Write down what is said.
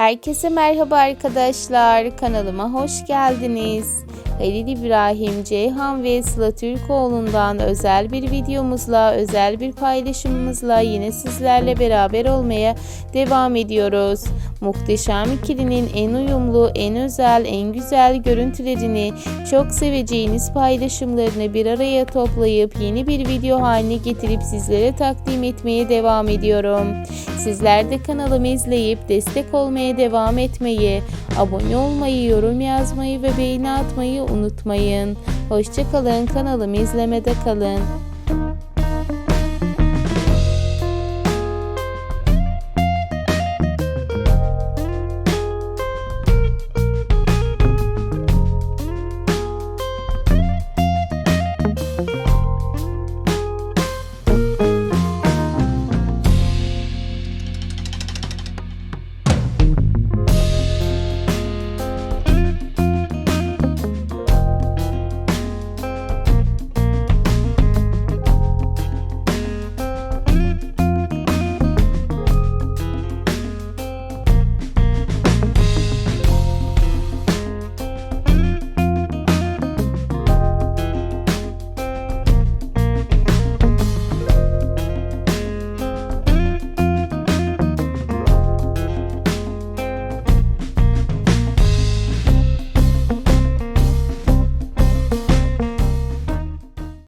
Herkese merhaba arkadaşlar. Kanalıma hoş geldiniz. Halil İbrahim, Ceyhan ve Sıla Türkoğlu'ndan özel bir videomuzla, özel bir paylaşımımızla yine sizlerle beraber olmaya devam ediyoruz. Muhteşem ikilinin en uyumlu, en özel, en güzel görüntülerini, çok seveceğiniz paylaşımlarını bir araya toplayıp yeni bir video haline getirip sizlere takdim etmeye devam ediyorum. Sizler de kanalımı izleyip destek olmaya devam etmeyi, abone olmayı, yorum yazmayı ve beğeni atmayı unutmayın. Hoşçakalın, kanalımı izlemede kalın.